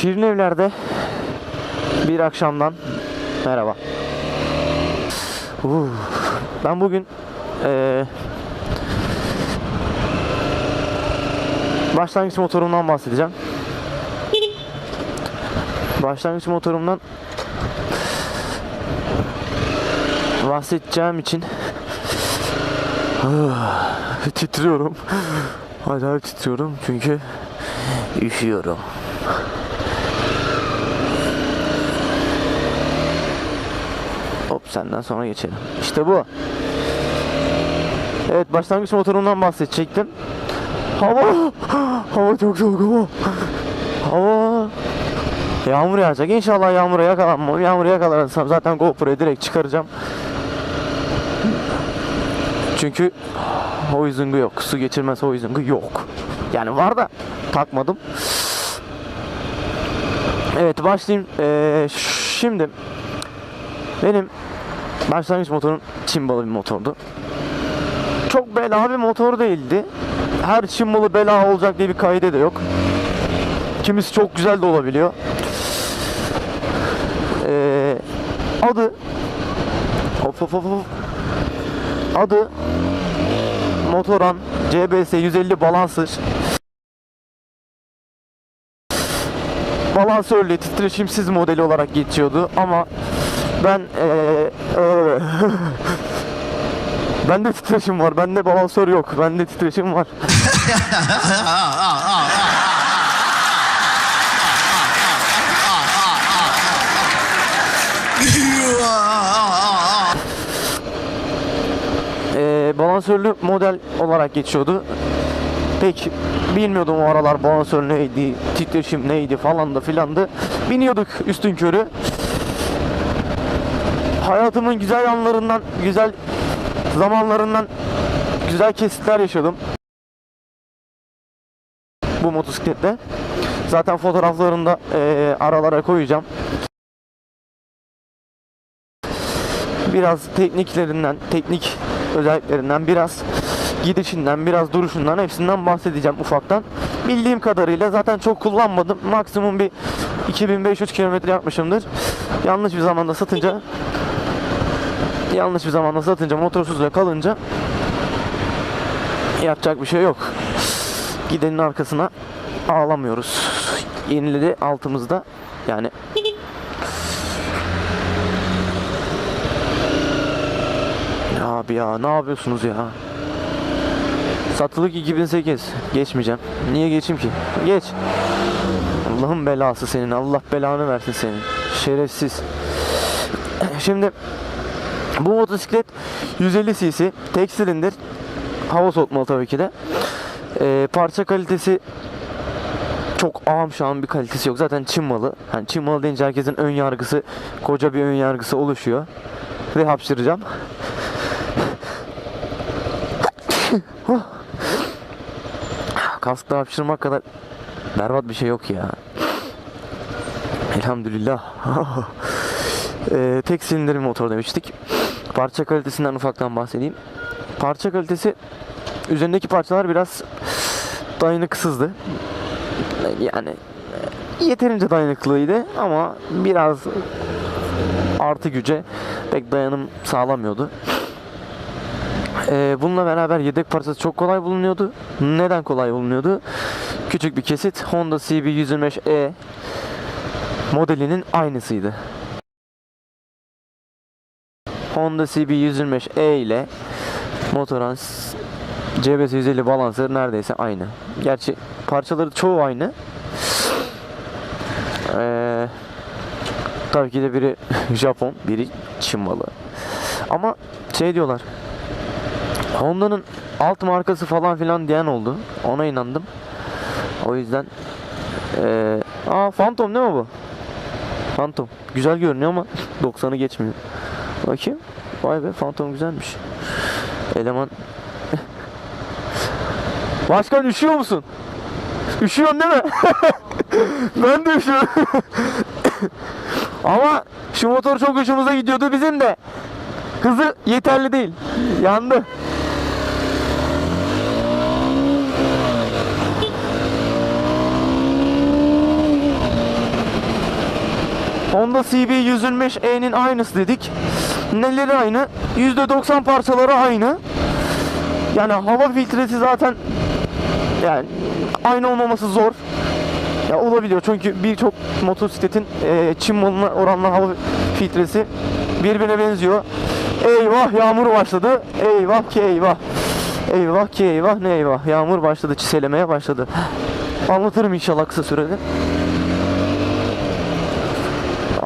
Şirin evlerde bir akşamdan merhaba. Uh, ben bugün eee başlangıç motorumdan bahsedeceğim. Başlangıç motorumdan bahsedeceğim için titriyorum. Acayip titriyorum çünkü üşüyorum. Senden sonra geçelim. İşte bu. Evet başlangıç motorundan bahsedecektim. Hava hava çok soğuk hava. Hava Yağmur yağacak. İnşallah yağmura yakalanmam. Yağmura yakalarsam zaten GoPro'yu direkt çıkaracağım. Çünkü hoizing'i yok. Su geçirmez hoizing'i yok. Yani var da takmadım. Evet başlayayım. Ee, şimdi benim başlangıç motorum Çin balı bir motordu. Çok bela bir motor değildi. Her Çin malı bela olacak diye bir kaide de yok. Kimisi çok güzel de olabiliyor. Ee, adı Hop hop hop hop. Adı Motoran CBS 150 Balancer Balansörlü titreşimsiz modeli olarak geçiyordu ama ben ee, ee, Bende titreşim var. Bende balansör yok. Bende titreşim var. Ee, balansörlü model olarak geçiyordu. Pek bilmiyordum o aralar balansör neydi, titreşim neydi falan da filan da. Biniyorduk üstün körü. Hayatımın güzel anlarından, güzel zamanlarından güzel kesitler yaşadım. Bu motosikletle. Zaten fotoğraflarını da eee, aralara koyacağım. Biraz tekniklerinden, teknik özelliklerinden biraz gidişinden, biraz duruşundan hepsinden bahsedeceğim ufaktan. Bildiğim kadarıyla zaten çok kullanmadım. Maksimum bir 2500 kilometre yapmışımdır. Yanlış bir zamanda satınca yanlış bir zamanda satınca motorsuz ve kalınca yapacak bir şey yok. Gidenin arkasına ağlamıyoruz. Yeniledi altımızda. Yani ya abi ya ne yapıyorsunuz ya? Satılık 2008. Geçmeyeceğim. Niye geçeyim ki? Geç. Allah'ın belası senin. Allah belanı versin senin. Şerefsiz. Şimdi bu motosiklet 150 cc tek silindir hava soğutmalı tabii ki de. Ee, parça kalitesi çok ağam şu an bir kalitesi yok. Zaten Çin malı. Yani Çin malı deyince herkesin ön yargısı koca bir ön yargısı oluşuyor. Ve hapşıracağım. Kaskta hapşırmak kadar berbat bir şey yok ya. Elhamdülillah. Ee, tek silindir motor demiştik. Parça kalitesinden ufaktan bahsedeyim. Parça kalitesi üzerindeki parçalar biraz dayanıksızdı. Yani yeterince dayanıklıydı ama biraz artı güce pek dayanım sağlamıyordu. Ee, bununla beraber yedek parçası çok kolay bulunuyordu. Neden kolay bulunuyordu? Küçük bir kesit Honda CB125E modelinin aynısıydı. Honda CB125E ile Motoran s- CBS 150 Balancer neredeyse aynı. Gerçi parçaları çoğu aynı. Ee, tabii ki de biri Japon, biri Çin malı. Ama şey diyorlar. Honda'nın alt markası falan filan diyen oldu. Ona inandım. O yüzden ee, aa Phantom değil mi bu? Phantom. Güzel görünüyor ama 90'ı geçmiyor. Bakayım. Vay be Phantom güzelmiş. Eleman. Başkan üşüyor musun? Üşüyorsun değil mi? ben de üşüyorum. Ama şu motor çok hoşumuza gidiyordu bizim de. Hızı yeterli değil. Yandı. Honda CB 125E'nin aynısı dedik. Neleri aynı? %90 parçaları aynı. Yani hava filtresi zaten yani aynı olmaması zor. Ya olabiliyor çünkü birçok motosikletin e, çim malına oranla hava filtresi birbirine benziyor. Eyvah yağmur başladı. Eyvah ki eyvah. Eyvah ki eyvah ne eyvah. Yağmur başladı çiselemeye başladı. Anlatırım inşallah kısa sürede.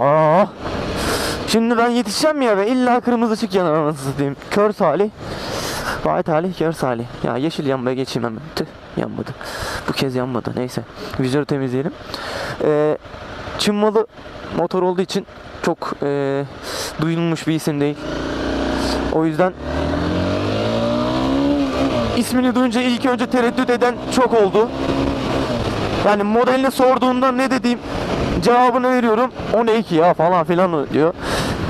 Aa. Şimdi ben yetişeceğim ya ve illa kırmızı ışık yanar anasını satayım. Kör talih. Vay talih kör salih. Ya yeşil yanmaya geçeyim hemen. Tüh yanmadı. Bu kez yanmadı. Neyse. Vizörü temizleyelim. Ee, Çin motor olduğu için çok ee, duyulmuş bir isim değil. O yüzden ismini duyunca ilk önce tereddüt eden çok oldu. Yani modelini sorduğunda ne dediğim cevabını veriyorum. O ne ki ya falan filan diyor.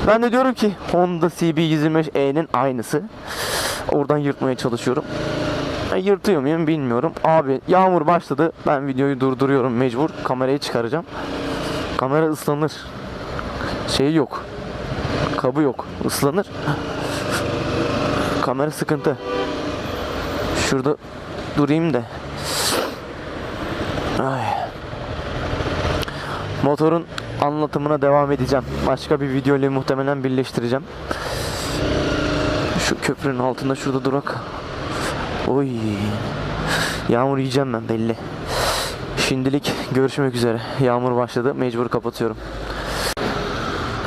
Ben de diyorum ki Honda CB125E'nin aynısı. Oradan yırtmaya çalışıyorum. E, Yırtıyor muyum bilmiyorum. Abi yağmur başladı. Ben videoyu durduruyorum mecbur. Kamerayı çıkaracağım. Kamera ıslanır. Şey yok. Kabı yok. Islanır. Kamera sıkıntı. Şurada durayım da. Ay. Motorun anlatımına devam edeceğim. Başka bir video ile muhtemelen birleştireceğim. Şu köprünün altında şurada durak. Oy. Yağmur yiyeceğim ben belli. Şimdilik görüşmek üzere. Yağmur başladı. Mecbur kapatıyorum.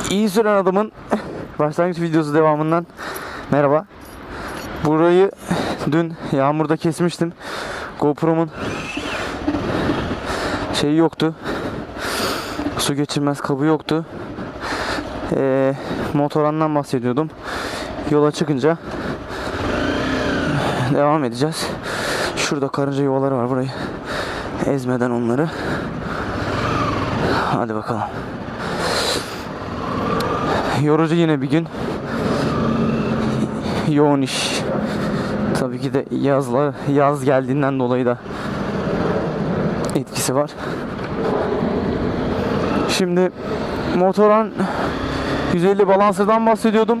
İyi süren adamın başlangıç videosu devamından merhaba. Burayı dün yağmurda kesmiştim. GoPro'mun şeyi yoktu. Su geçirmez kabı yoktu. Ee, motorandan bahsediyordum. Yola çıkınca devam edeceğiz. Şurada karınca yuvaları var burayı. Ezmeden onları. Hadi bakalım. Yorucu yine bir gün. Yoğun iş. Tabii ki de yazla yaz geldiğinden dolayı da etkisi var. Şimdi motoran 150 balansırdan bahsediyordum.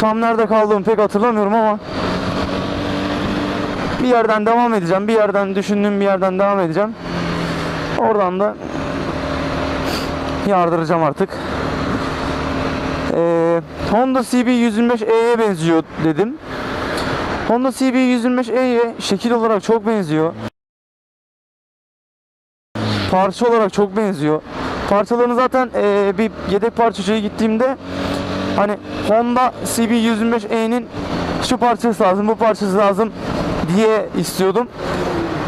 Tam nerede kaldığımı pek hatırlamıyorum ama bir yerden devam edeceğim. Bir yerden düşündüğüm bir yerden devam edeceğim. Oradan da yardıracağım artık. Ee, Honda CB 125E'ye benziyor dedim. Honda CB 125E'ye şekil olarak çok benziyor. Parça olarak çok benziyor. Parçalarını zaten ee, bir yedek parçacıya gittiğimde hani Honda CB 125E'nin şu parçası lazım, bu parçası lazım diye istiyordum.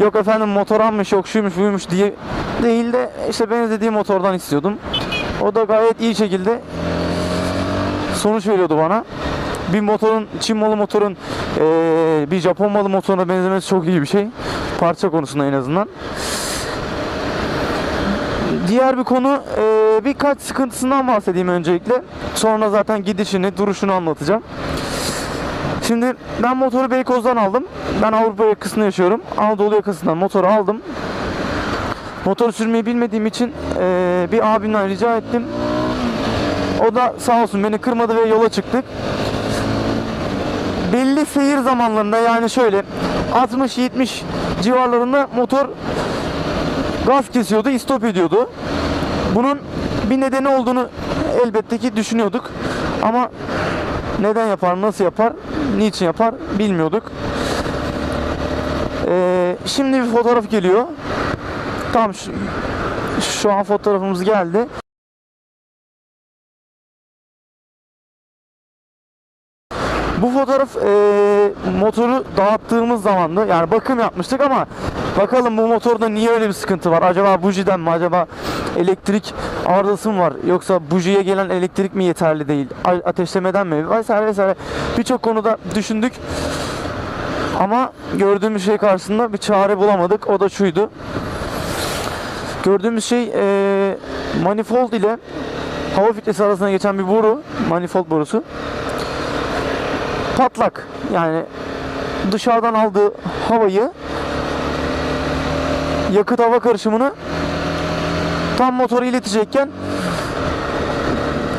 Yok efendim motoranmış, yok şuymuş, buymuş diye değil de işte benzediği motordan istiyordum. O da gayet iyi şekilde sonuç veriyordu bana. Bir motorun, Çin malı motorun eee, bir Japon malı motoruna benzemesi çok iyi bir şey. Parça konusunda en azından. Diğer bir konu eee, birkaç sıkıntısından bahsedeyim öncelikle. Sonra zaten gidişini, duruşunu anlatacağım. Şimdi ben motoru Beykoz'dan aldım. Ben Avrupa yakasında yaşıyorum. Anadolu yakasından motoru aldım. Motoru sürmeyi bilmediğim için eee, bir abimden rica ettim. O da sağ olsun beni kırmadı ve yola çıktık. Belli seyir zamanlarında yani şöyle 60-70 civarlarında motor gaz kesiyordu, istop ediyordu. Bunun bir nedeni olduğunu elbette ki düşünüyorduk. Ama neden yapar, nasıl yapar, niçin yapar bilmiyorduk. Ee, şimdi bir fotoğraf geliyor. Tam şu, şu an fotoğrafımız geldi. Bu fotoğraf eee, motoru dağıttığımız zamandı. Yani bakım yapmıştık ama bakalım bu motorda niye öyle bir sıkıntı var? Acaba bujiden mi? Acaba elektrik arızası mı var? Yoksa bujiye gelen elektrik mi yeterli değil? Ateşlemeden mi? Vesaire vesaire. Birçok konuda düşündük. Ama gördüğümüz şey karşısında bir çare bulamadık. O da şuydu. Gördüğümüz şey eee, manifold ile hava filtresi arasında geçen bir boru. Manifold borusu patlak. Yani dışarıdan aldığı havayı yakıt hava karışımını Tam motoru iletecekken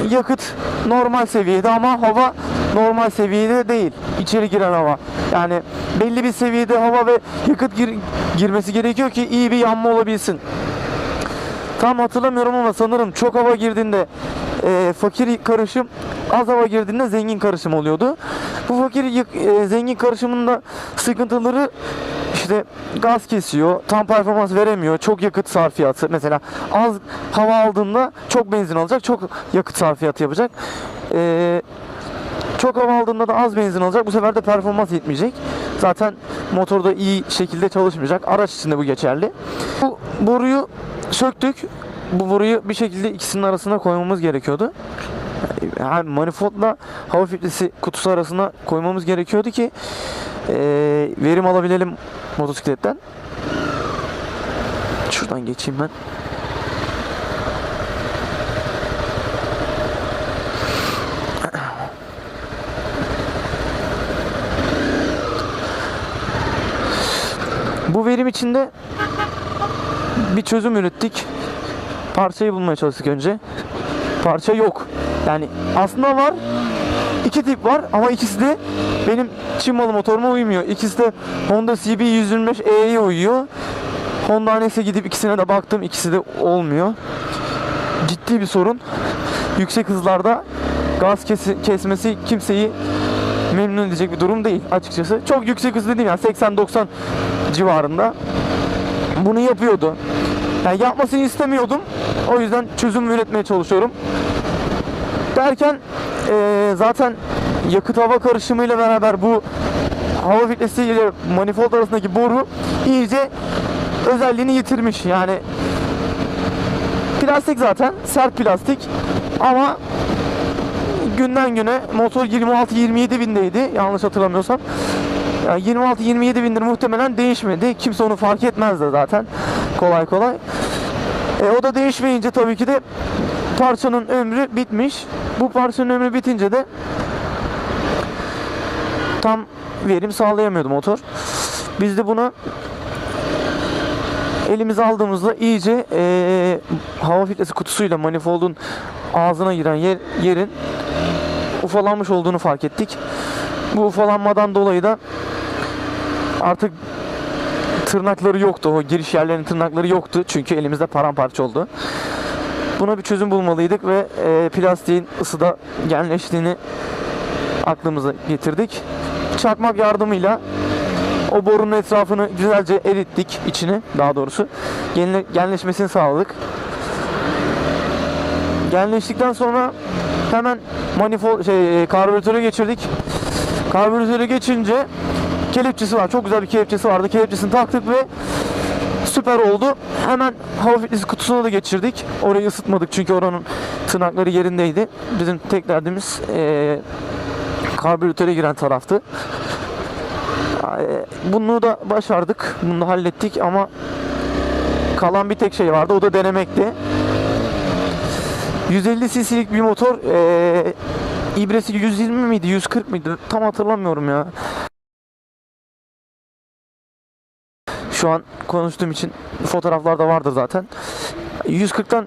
yakıt normal seviyede ama hava normal seviyede değil. İçeri giren hava. Yani belli bir seviyede hava ve yakıt gir- girmesi gerekiyor ki iyi bir yanma olabilsin. Tam hatırlamıyorum ama sanırım çok hava girdiğinde e, fakir karışım az hava girdiğinde zengin karışım oluyordu. Bu fakir e, zengin karışımında sıkıntıları işte gaz kesiyor, tam performans veremiyor, çok yakıt sarfiyatı. Mesela az hava aldığında çok benzin alacak, çok yakıt sarfiyatı yapacak. E, çok hava aldığında da az benzin alacak. Bu sefer de performans yetmeyecek. Zaten motorda iyi şekilde çalışmayacak. Araç için de bu geçerli. Bu boruyu söktük. Bu boruyu bir şekilde ikisinin arasına koymamız gerekiyordu. Yani manifoldla hava filtresi kutusu arasına koymamız gerekiyordu ki eee, verim alabilelim motosikletten. Şuradan geçeyim ben. Bu verim içinde bir çözüm ürettik. Parçayı bulmaya çalıştık önce. Parça yok. Yani aslında var. İki tip var ama ikisi de benim Çin motoruma uymuyor. İkisi de Honda CB 125E'ye uyuyor. Honda Anes'e gidip ikisine de baktım. İkisi de olmuyor. Ciddi bir sorun. Yüksek hızlarda gaz kesi- kesmesi kimseyi memnun edecek bir durum değil açıkçası. Çok yüksek hız dediğim yani 80-90 civarında. Bunu yapıyordu. Yani yapmasını istemiyordum. O yüzden çözüm üretmeye çalışıyorum. Derken eee, zaten yakıt hava karışımıyla beraber bu hava filtresi ile manifold arasındaki boru iyice özelliğini yitirmiş. Yani plastik zaten sert plastik ama günden güne motor 26-27 bindeydi yanlış hatırlamıyorsam. Yani 26-27 bindir muhtemelen değişmedi. Kimse onu fark etmezdi zaten kolay kolay. E, o da değişmeyince tabii ki de parçanın ömrü bitmiş. Bu parçanın ömrü bitince de tam verim sağlayamıyordu motor. Biz de bunu elimize aldığımızda iyice e, hava filtresi kutusuyla manifoldun ağzına giren yer, yerin ufalanmış olduğunu fark ettik. Bu ufalanmadan dolayı da artık tırnakları yoktu. O giriş yerlerinin tırnakları yoktu. Çünkü elimizde paramparça oldu. Buna bir çözüm bulmalıydık ve e, plastiğin ısıda genleştiğini aklımıza getirdik. Çakmak yardımıyla o borunun etrafını güzelce erittik içini daha doğrusu. Genle, genleşmesini sağladık. Genleştikten sonra hemen manifold şey e, karbüratöre geçirdik. Karbüratöre geçince kelepçesi var. Çok güzel bir kelepçesi vardı. Kelepçesini taktık ve süper oldu. Hemen hava filtresi kutusuna da geçirdik. Orayı ısıtmadık çünkü oranın tırnakları yerindeydi. Bizim tek derdimiz eee karbüratöre giren taraftı. Bunu da başardık. Bunu da hallettik ama kalan bir tek şey vardı. O da denemekti. 150 cc'lik bir motor eee ibresi 120 miydi 140 mıydı tam hatırlamıyorum ya. Şu an konuştuğum için fotoğraflarda vardır zaten. 140'tan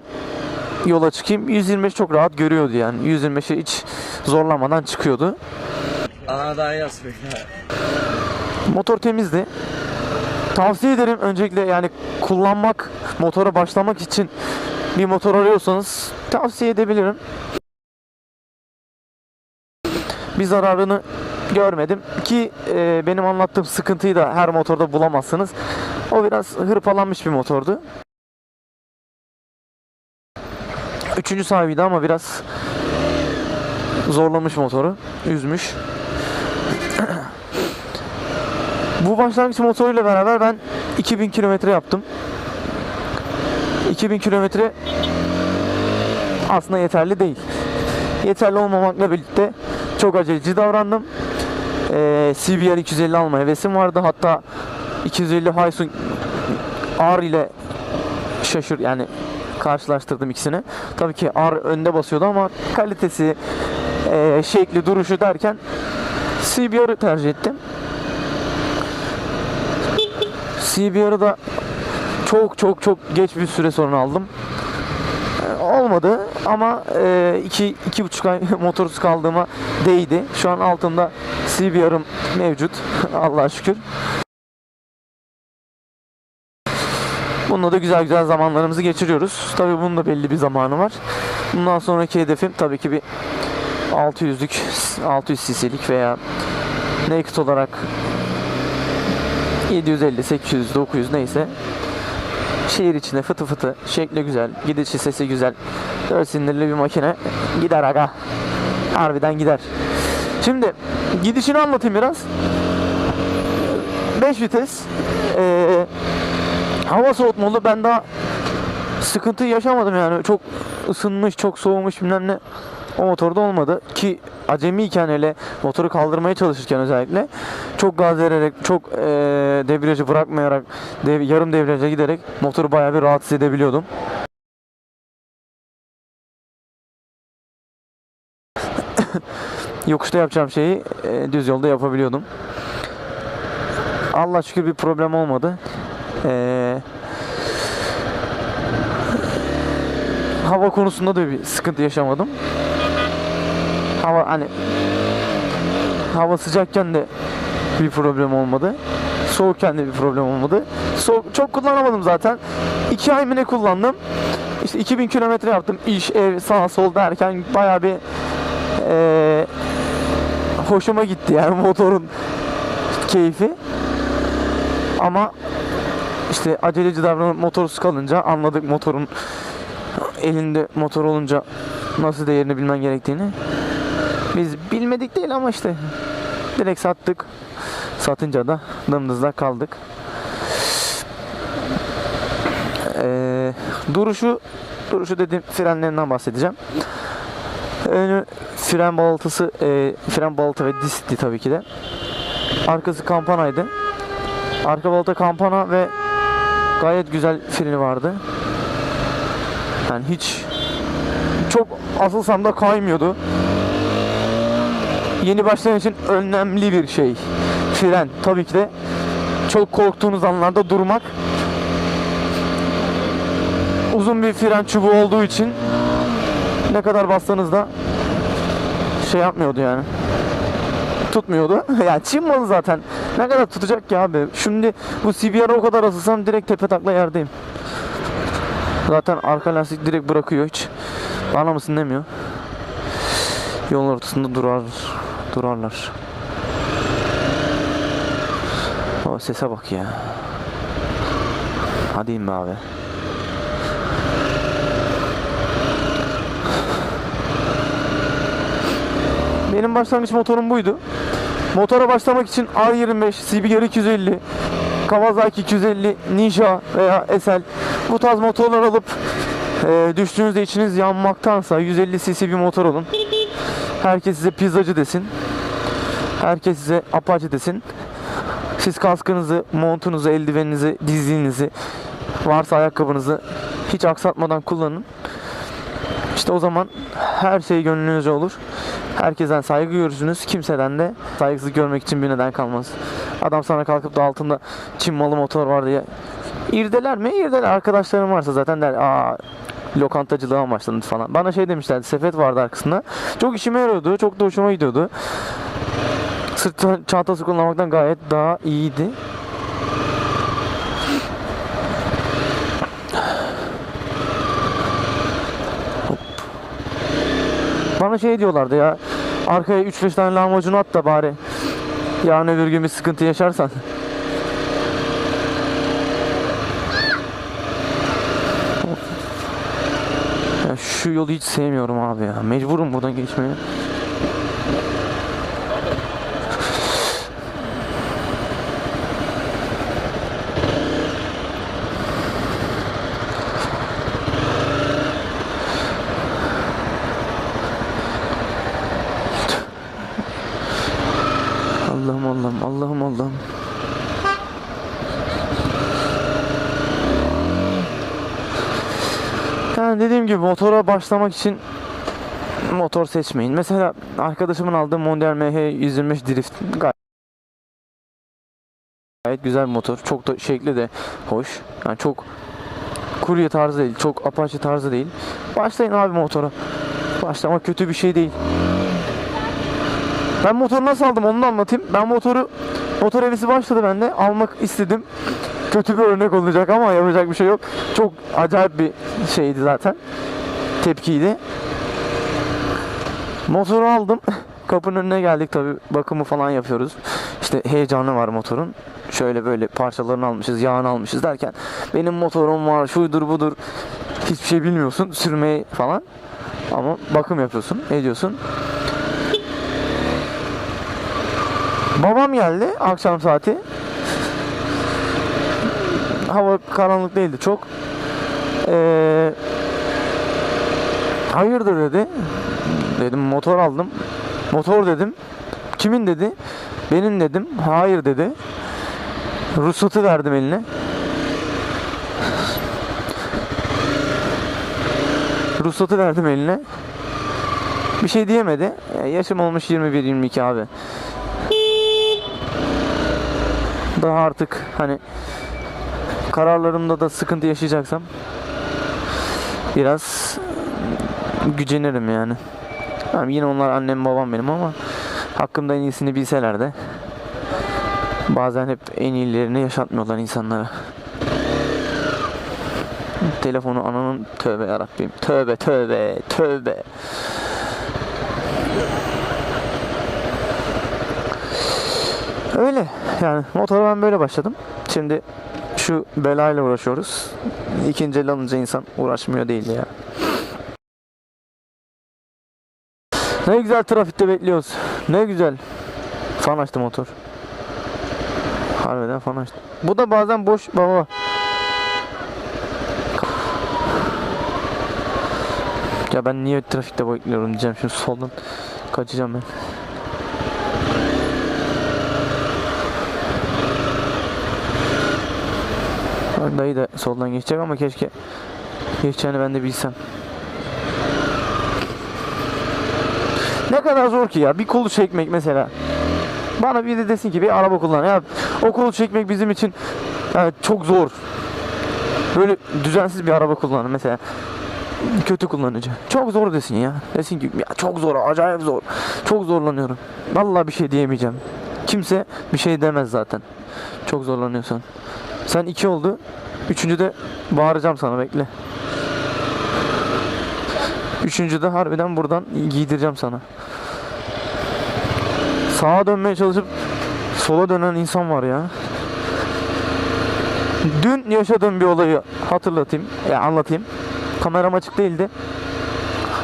yola çıkayım. 125 çok rahat görüyordu yani. 125'e hiç zorlamadan çıkıyordu. Aa daha yazmıyor. Motor temizdi. Tavsiye ederim öncelikle yani kullanmak, motora başlamak için bir motor arıyorsanız tavsiye edebilirim. Bir zararını görmedim ki e, benim anlattığım sıkıntıyı da her motorda bulamazsınız. O biraz hırpalanmış bir motordu. Üçüncü sahibiydi ama biraz zorlamış motoru, üzmüş. Bu başlangıç motoruyla beraber ben 2000 kilometre yaptım. 2000 kilometre aslında yeterli değil. Yeterli olmamakla birlikte çok aceleci davrandım. Ee, CBR 250 alma hevesim vardı. Hatta 250 Hysun R ile şaşır yani karşılaştırdım ikisini. Tabii ki R önde basıyordu ama kalitesi, e, şekli, duruşu derken CBR'ı tercih ettim. CBR'ı da çok çok çok geç bir süre sonra aldım. Olmadı ama e, iki, iki buçuk ay motorsuz kaldığıma değdi. Şu an altımda CBR'ım mevcut. Allah'a şükür. Bununla da güzel güzel zamanlarımızı geçiriyoruz. Tabii bunun da belli bir zamanı var. Bundan sonraki hedefim tabii ki bir 600'lük 600 cc'lik veya naked olarak 750, 800, 900 neyse şehir içinde fıtı fıtı şekli güzel, gidişi sesi güzel. 4 sinirli bir makine gider aga. Harbiden gider. Şimdi gidişini anlatayım biraz. 5 vites. Ee, hava soğutmalı. Ben daha sıkıntı yaşamadım yani. Çok ısınmış çok soğumuş bilmem ne o motorda olmadı ki acemiyken hele motoru kaldırmaya çalışırken özellikle çok gaz vererek çok eee debriyajı bırakmayarak dev- yarım debriyaja giderek motoru bayağı bir rahatsız edebiliyordum. Yokuşta yapacağım şeyi eee, düz yolda yapabiliyordum. Allah şükür bir problem olmadı. Eee hava konusunda da bir sıkıntı yaşamadım. Hava hani hava sıcakken de bir problem olmadı. Soğukken de bir problem olmadı. Soğuk, çok kullanamadım zaten. 2 ay mı ne kullandım? İşte 2000 kilometre yaptım. İş, ev, sağ sol derken bayağı bir eee, hoşuma gitti yani motorun keyfi. Ama işte aceleci davranıp motorsuz kalınca anladık motorun elinde motor olunca nasıl değerini bilmen gerektiğini. Biz bilmedik değil ama işte direkt sattık. Satınca da dımdızda kaldık. Ee, duruşu duruşu dediğim frenlerinden bahsedeceğim. Önü fren baltası, e, fren balta ve diskti tabii ki de. Arkası kampanaydı. Arka balta kampana ve gayet güzel freni vardı. Yani hiç çok asılsam da kaymıyordu. Yeni başlayan için önemli bir şey. Fren tabii ki de çok korktuğunuz anlarda durmak. Uzun bir fren çubuğu olduğu için ne kadar bassanız da şey yapmıyordu yani. Tutmuyordu. yani Çin malı zaten. Ne kadar tutacak ki abi? Şimdi bu CBR'a o kadar asılsam direkt tepe takla yerdeyim. Zaten arka lastik direkt bırakıyor hiç. Bana mısın demiyor. Yol ortasında durar durarlar. O sese bak ya. Hadi in be abi. Benim başlangıç motorum buydu. Motora başlamak için R25, CBR 250, Kawasaki 250, Ninja veya SL bu tarz motorlar alıp e, düştüğünüzde içiniz yanmaktansa 150 cc bir motor alın. Herkes size pizzacı desin. Herkes size apache desin. Siz kaskınızı, montunuzu, eldiveninizi, dizliğinizi, varsa ayakkabınızı hiç aksatmadan kullanın. İşte o zaman her şey gönlünüzce olur. Herkesten saygı görürsünüz. Kimseden de saygısız görmek için bir neden kalmaz. Adam sana kalkıp da altında Çin malı motor var diye İrdeler mi? İrdeler. Arkadaşlarım varsa zaten der. Aa lokantacılığa başladı falan. Bana şey demişlerdi. Sepet vardı arkasında. Çok işime yarıyordu. Çok da hoşuma gidiyordu. Sırt ça- çantası kullanmaktan gayet daha iyiydi. Bana şey diyorlardı ya. Arkaya 3-5 tane lahmacun at da bari. Yarın öbür gün bir sıkıntı yaşarsan. Ya şu yolu hiç sevmiyorum abi ya. Mecburum buradan geçmeye. Allah'ım Allah'ım Allah'ım Allah'ım. Yani dediğim gibi motora başlamak için motor seçmeyin. Mesela arkadaşımın aldığı Mondial MH 125 Drift gayet gayet güzel bir motor. Çok da şekli de hoş. Yani çok kurye tarzı değil. Çok apache tarzı değil. Başlayın abi motora. Başlamak kötü bir şey değil. Ben motoru nasıl aldım onu da anlatayım. Ben motoru motor hevesi başladı bende. Almak istedim. Kötü bir örnek olacak ama yapacak bir şey yok. Çok acayip bir şeydi zaten. Tepkiydi. Motoru aldım. Kapının önüne geldik tabi bakımı falan yapıyoruz. İşte heyecanı var motorun. Şöyle böyle parçalarını almışız, yağını almışız derken benim motorum var, şudur budur. Hiçbir şey bilmiyorsun sürmeyi falan. Ama bakım yapıyorsun, ediyorsun. Babam geldi akşam saati. Hava karanlık değildi çok. Ee, hayırdır dedi. Dedim motor aldım. Motor dedim. Kimin dedi? Benim dedim. Hayır dedi. Ruhsatı verdim eline. Ruhsatı verdim eline. Bir şey diyemedi. E, yaşım olmuş 21-22 abi. Daha artık hani kararlarımda da sıkıntı yaşayacaksam biraz gücenirim yani. Tamam yine onlar annem babam benim ama hakkımda en iyisini bilseler de bazen hep en iyilerini yaşatmıyorlar insanlara. Telefonu ananın tövbe yarabbim. Tövbe tövbe tövbe. Öyle yani motora ben böyle başladım. Şimdi şu belayla uğraşıyoruz. İkinci el alınca insan uğraşmıyor değil ya. Ne güzel trafikte bekliyoruz. Ne güzel. Fan açtı motor. Harbiden fan açtı. Bu da bazen boş baba. Ya ben niye trafikte bekliyorum diyeceğim şimdi soldan kaçacağım ben. Bak dayı da soldan geçecek ama keşke geçeceğini ben de bilsem. Ne kadar zor ki ya bir kolu çekmek mesela. Bana bir de desin ki bir araba kullan. Ya o kolu çekmek bizim için yani çok zor. Böyle düzensiz bir araba kullanın mesela. Kötü kullanıcı. Çok zor desin ya. Desin ki ya çok zor, acayip zor. Çok zorlanıyorum. Vallahi bir şey diyemeyeceğim. Kimse bir şey demez zaten. Çok zorlanıyorsan. Sen iki oldu. Üçüncü de bağıracağım sana bekle. Üçüncü de harbiden buradan giydireceğim sana. Sağa dönmeye çalışıp sola dönen insan var ya. Dün yaşadığım bir olayı hatırlatayım, ya anlatayım. Kameram açık değildi.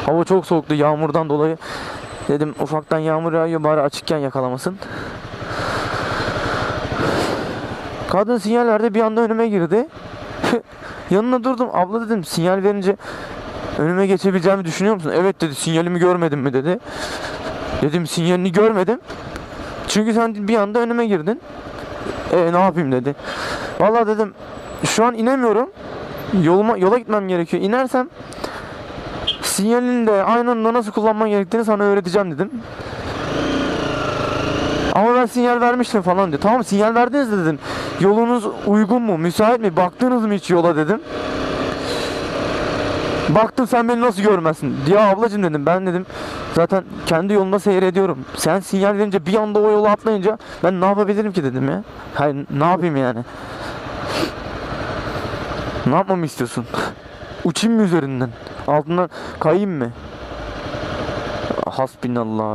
Hava çok soğuktu yağmurdan dolayı. Dedim ufaktan yağmur yağıyor bari açıkken yakalamasın. Kadın sinyal verdi bir anda önüme girdi. Yanına durdum. Abla dedim sinyal verince önüme geçebileceğimi düşünüyor musun? Evet dedi sinyalimi görmedin mi dedi. Dedim sinyalini görmedim. Çünkü sen bir anda önüme girdin. E ne yapayım dedi. Vallahi dedim şu an inemiyorum. Yoluma yola gitmem gerekiyor. İnersem sinyalini de aynı anda nasıl kullanman gerektiğini sana öğreteceğim dedim. Ama ben sinyal vermiştim falan diyor. Tamam sinyal verdiniz de dedim. Yolunuz uygun mu? Müsait mi? Baktınız mı hiç yola dedim. Baktım sen beni nasıl görmezsin? Diye ablacım dedim. Ben dedim zaten kendi yolunda seyrediyorum. Sen sinyal verince bir anda o yola atlayınca ben ne yapabilirim ki dedim ya. Hayır ne yapayım yani? Ne yapmamı istiyorsun? Uçayım mı üzerinden? Altından kayayım mı? Hasbinallah.